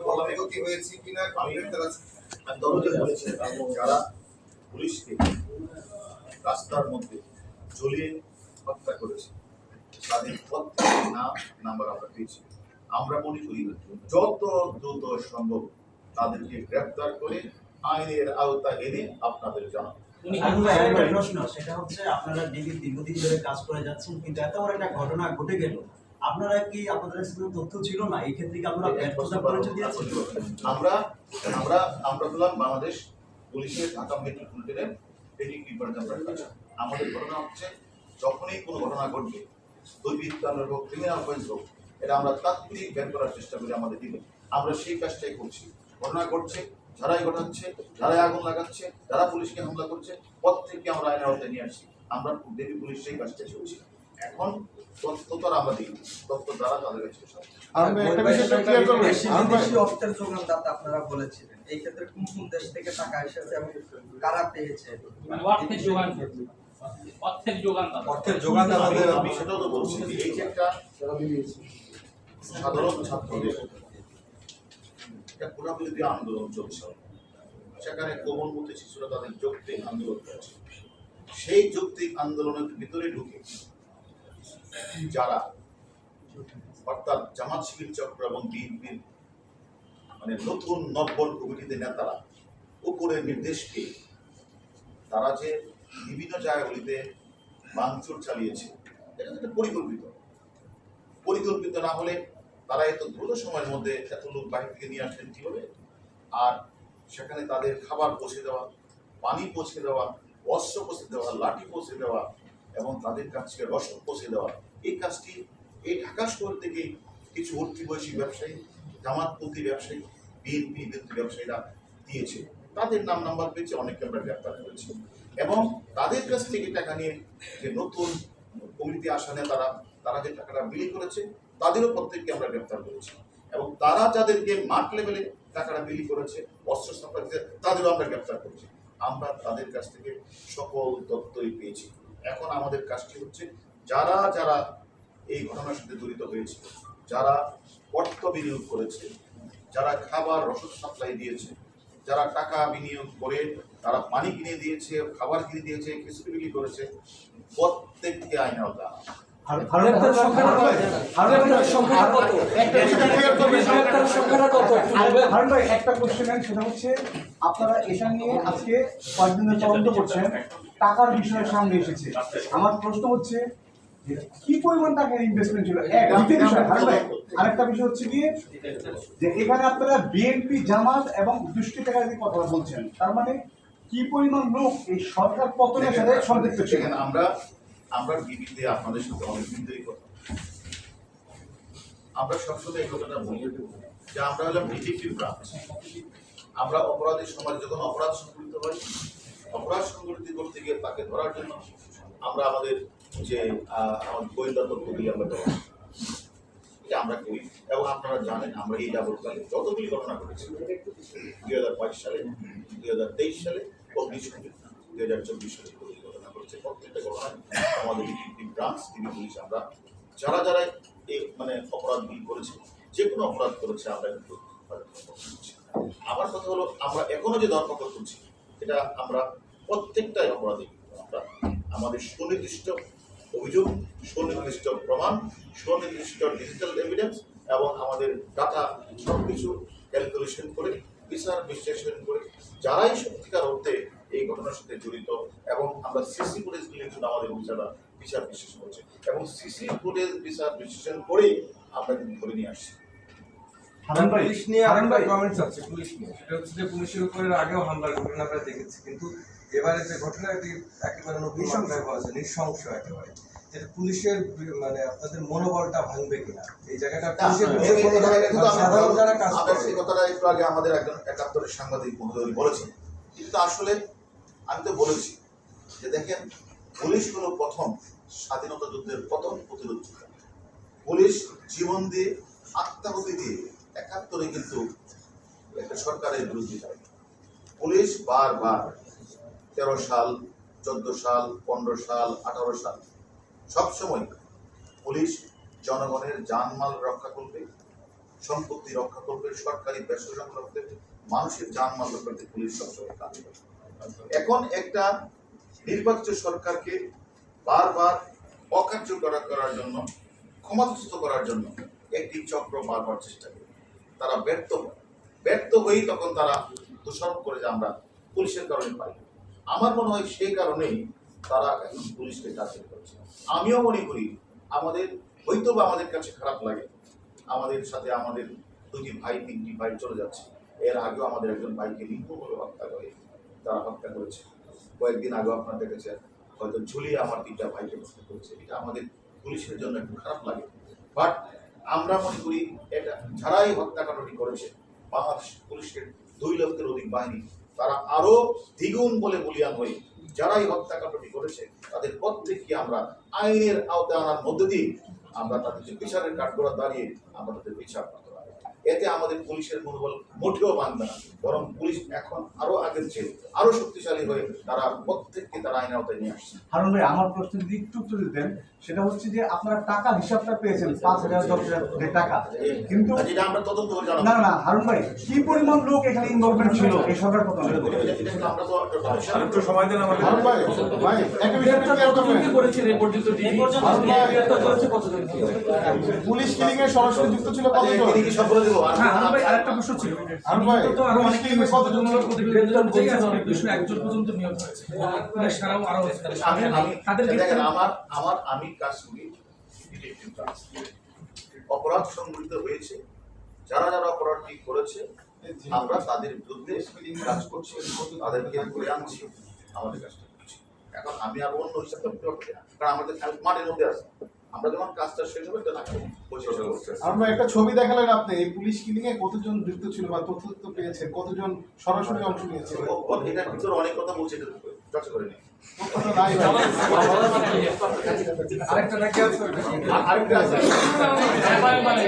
বলামেও হয়েছে কিনা আমি তারা আমি দলকে যারা পুলিশকে রাস্তার মধ্যে জ্বলিয়ে হত্যা করেছে তাদের প্রত্যেকের নাম নাম্বার আমরা পেয়েছি। আমরা মনে করি যত দ্রুত সম্ভব তাদেরকে গ্রেপ্তার করে আইনের আওতা এনে আপনাদের জানাব। আরেকটা প্রশ্ন সেটা হচ্ছে আপনারা ডিবি দীর্ঘদিন ধরে কাজ করে যাচ্ছেন কিন্তু এত বড় একটা ঘটনা ঘটে গেল আপনারা কি আপনাদের কাছে কোনো তথ্য ছিল না? এই ক্ষেত্রে কি আপনারা ব্যর্থতা পরিচয় দিয়েছেন? আমরা আমরা আমরা হলাম বাংলাদেশ পুলিশের ঢাকা মেট্রোপলিটনের ট্রেনিং ডিপার্টমেন্টের কাজ আমাদের ঘটনা হচ্ছে যখনই কোনো ঘটনা ঘটবে দুর্বৃত্তানের হোক ক্রিমিনাল অফেন্স হোক এটা আমরা তাৎক্ষণিক বের করার চেষ্টা করি আমাদের দিকে। আমরা সেই কাজটাই করছি। ঘটনা ঘটছে যারাই ঘটাচ্ছে যারাই আগুন লাগাচ্ছে যারা পুলিশকে হামলা করছে প্রত্যেককে আমরা আইনের আওতায় নিয়ে আসছি আমরা দেবী পুলিশ সেই কাজটাই করছি। এখন তথ্য আমরা দিই তথ্য দ্বারা তাদের কাছে সব আমি একটা বিষয় ক্লিয়ার করব। দেশি আমি বিদেশি অর্থের যোগানদাতা আপনারা বলেছিলেন। এই ক্ষেত্রে কোন কোন দেশ থেকে টাকা এসেছে এবং কারা পেয়েছে? মানে অর্থের যোগান অর্থের যোগান দাতা অর্থের আমি যোগানদাতাদের আমি সেটাও তো বলছি এই যে সাধারণ ছাত্রদের আন্দোলন চলছে। সেখানে কোমলমতি শিশুরা তাদের যৌক্তিক আন্দোলন করছে। সেই যৌক্তিক আন্দোলনের ভিতরে ঢুকে যারা অর্থাৎ জামাত শিবির চক্র এবং বিএনপির মানে নতুন নব্বর কমিটিতে নেতারা, উপরের নির্দেশ পেয়ে তারা যে বিভিন্ন জায়গাগুলিতে ভাঙচুর চালিয়েছে, এটা তো একটা পরিকল্পিত। পরিকল্পিত না হলে তারা এত দ্রুত সময়ের মধ্যে এত লোক বাহির থেকে নিয়ে আসলেন কীভাবে? আর সেখানে তাদের খাবার পৌঁছে দেওয়া, পানি পৌঁছে দেওয়া, অস্ত্র পৌঁছে দেওয়া, লাঠি পৌঁছে দেওয়া এবং তাদের কাছে রসদ পৌঁছে দেওয়া এই কাজটি এই ঢাকা শহর থেকে কিছু উঠতি বয়সী ব্যবসায়ী জামাতপন্থী ব্যবসায়ী, বিএনপি বিরোধী ব্যবসায়ীরা দিয়েছে। তাদের নাম নাম্বার পেয়েছে, অনেককে আমরা গ্রেপ্তার করেছি। এবং তাদের কাছ থেকে টাকা নিয়ে যে নতুন কমিটি আসা নেতারা তারা যে টাকাটা বিলি করেছে, তাদেরও প্রত্যেককে আমরা গ্রেপ্তার করেছি। এবং তারা যাদেরকে মাঠ লেভেলে টাকাটা বিলি করেছে, অস্ত্র সাপ্লাই তাদেরও আমরা গ্রেপ্তার করেছি। আমরা তাদের কাছ থেকে সকল তথ্যই পেয়েছি। এখন আমাদের কাজটি হচ্ছে যারা যারা এই ঘটনার সাথে জড়িত হয়েছে যারা অর্থ বিনিয়োগ করেছে যারা খাবার রসদ সাপ্লাই দিয়েছে যারা টাকা বিনিয়োগ করে তারা পানি কিনে দিয়েছে খাবার কিনে দিয়েছে খিচুড়ি বিক্রি করেছে প্রত্যেককে আইন আওতা? একটা কোশ্চেন সেটা হচ্ছে আপনারা নিয়ে আজকে কয়েকদিন ধরে তদন্ত করছেন। টাকার বিষয় সামনে এসেছে। আমার প্রশ্ন হচ্ছে কি পরিমাণ টাকা ইনভেস্টমেন্ট ছিল? আরেকটা বিষয় হচ্ছে গিয়ে যে এখানে আপনারা বিএনপি জামাত এবং দুষ্কৃতকারীদের কথা বলছেন। তার মানে কি পরিমাণ লোক এই সরকার পতনের সাথে সম্পৃক্ত ছিল? আমরা আমরা বিবিতে আপনাদের সাথে অনেকদিন ধরেই কথা আমরা সবসময় এই কথাটা বলি যে আমরা হলাম ডিটেকটিভ ব্রাঞ্চ। আমরা অপরাধের সময় যখন অপরাধ সংঘটিত হয় অপরাধ সংঘটিত করতে গিয়ে তাকে ধরার জন্য আমরা আমাদের যে গোয়েন্দা তথ্যগুলি আমরা দেওয়া এটা আমরা করি এবং আপনারা জানেন আমরা এই যাবৎকালে যতগুলি ঘটনা ঘটেছে, দুই হাজার বাইশ সালে, দুই হাজার তেইশ সালে অগ্নিসংযোগ দুই হাজার চব্বিশ সালে ঘটনা ঘটেছে, প্রত্যেকটা ঘটনা আমাদের ডিটেকটিভ ব্রাঞ্চ তিনি পুলিশ, আমরা যারা যারা এই মানে অপরাধগুলি করেছে যে কোনো অপরাধ করেছে, আমরা কিন্তু। আমার কথা হলো, আমরা এখনও যে ধরপাকড় করছি এটা আমরা প্রত্যেকটাই অপরাধী, আমরা, আমাদের সুনির্দিষ্ট অভিযোগ সুনির্দিষ্ট প্রমাণ সুনির্দিষ্ট ডিজিটাল এভিডেন্স এবং আমাদের ডাটা সব কিছু ক্যালকুলেশন করে, বিচার বিশ্লেষণ করে, যারাই সত্যিকার অর্থে এই ঘটনার সাথে জড়িত এবং আমরা সিসি ফুটেজগুলির জন্য আমাদের বিচারা বিচার বিশ্লেষণ করছে এবং সিসি ফুটেজ বিচার বিশ্লেষণ করেই আমরা কিন্তু ধরে নিয়ে আসছি। পুলিশ নিয়ে আরেকটা কমেন্টস আছে পুলিশ নিয়ে। সেটা হচ্ছে যে পুলিশের উপরে আগেও হামলার ঘটনা আমরা দেখেছি কিন্তু এবারে যে ঘটনা এটি একেবারে নতুন মাত্রায় হয়েছে নৃশংস একেবারে। যেটা পুলিশের মানে আপনাদের মনোবলটা ভাঙবে কিনা এই জায়গাটা সাধারণ যারা কাজ করে। কথাটা একটু আগে আমাদের একজন একাত্তরের সাংবাদিক বলেছেন। কিন্তু আসলে আমি তো বলেছি যে দেখেন পুলিশ হলো প্রথম স্বাধীনতা যুদ্ধের প্রথম প্রতিরোধ পুলিশ জীবন দিয়ে আত্মাহুতি দিয়ে একাত্তরে কিন্তু একটা সরকারের বিরুদ্ধে পুলিশ বারবার তেরো সাল, চোদ্দ সাল, পনেরো সাল, আঠারো সাল সবসময় পুলিশ জনগণের জানমাল রক্ষা করবে, সম্পত্তি রক্ষা করবে, সরকারি বেসরকারি রক্ষা করবে, মানুষের জানমাল রক্ষা করতে পুলিশ সবসময় কাজ করে। এখন একটা নির্বাচিত সরকারকে বারবার অকার্যকর করার জন্য ক্ষমতাচ্যুত করার জন্য একটি চক্র বারবার চেষ্টা করে। তারা ব্যর্থ হয়। ব্যর্থ হয়েই তখন তারা দোষারোপ করে যে আমরা পুলিশের কারণে পাই আমার মনে হয় সেই কারণেই তারা এখন পুলিশকে টার্গেট করছে। আমিও মনে করি আমাদের হয়তো বা আমাদের কাছে খারাপ লাগে। আমাদের সাথে আমাদের দুটি ভাই, তিনটি ভাই চলে যাচ্ছে। এর আগেও আমাদের একজন ভাইকে নির্মূলভাবে হত্যা করে, তারা হত্যা করেছে। কয়েকদিন আগেও আপনারা দেখেছেন, হয়তো ঝুলিয়ে আমার তিনটা ভাইকে হত্যা করেছে। এটা আমাদের পুলিশের জন্য একটু খারাপ লাগে। বাট আমরা মনে করি এটা যারাই হত্যাকাণ্ডটি করেছে, বাংলাদেশ পুলিশের দুই লক্ষের অধিক বাহিনী, তারা আরও দ্বিগুণ বলে বলিয়ান হয়ে যারাই হত্যাকাণ্ডটি করেছে, তাদের প্রত্যেককে আমরা আইনের আওতায় আনার মধ্যে দিয়ে আমরা তাদের বিচারের কাঠগোড়া দাঁড়িয়ে আমরা তাদের বিচার পারি এতে আমাদের পুলিশের মনোবল মোটেও বাঁধবে না। বরং পুলিশ এখন আরও আগের চেয়ে আরও শক্তিশালী হয়ে তারা প্রত্যেককে তারা আইনের আওতায় নিয়ে আসছে। হারুন ভাই আমার প্রশ্ন যদি একটু উত্তর দিতেন সেটা হচ্ছে যে আপনারা টাকা হিসাবটা পেয়েছেন পাঁচ হাজার দশ হাজার টাকা। কিন্তু যেটা আমরা তদন্ত করে না জানাব না হারুন ভাই কি পরিমাণ লোক এখানে ইনভলভমেন্ট ছিল? এই সরকার এটা আমরা তো একটু সময় দেন আমাদের হারুন ভাই ভাই একটা বিষয় করবেন করেছেন এই পর্যন্ত ডিবি কতজন পুলিশ কিলিং এর সরাসরি যুক্ত ছিল আচ্ছা, কতজন আর- হ্যাঁ হারুন ভাই আরেকটা প্রশ্ন ছিল। ভাই তো আরও অনেক অনেক দুশো একজন পর্যন্ত নিয়োগ হয়েছে। পুলিশ ছাড়াও আরও আমি আমি তাদের দেখেন আমার আমার আমি কাজ করি অপরাধ সংঘটিত হয়েছে। যারা যারা অপরাধটি করেছে আমরা তাদের বিরুদ্ধে কাজ করছি তাদেরকে করে আনছি আমাদের কাজটা করছি। এখন আমি আর অন্য হিসাব কারণ আমাদের আমি মাঠের মধ্যে আছে। আমরা যখন কাজটা শেষ হবে। তখন একটা ছবি দেখালেন আপনি এই পুলিশ কিলিং এ কতজন যুক্ত ছিল বা তথ্য তথ্য পেয়েছেন? কতজন সরাসরি অংশ নিয়েছে এটার ভিতরে অনেক কথা বলছে এটা চর্চা করে নিই। আরেকটা নাকি আছে? আরেকটা আছে।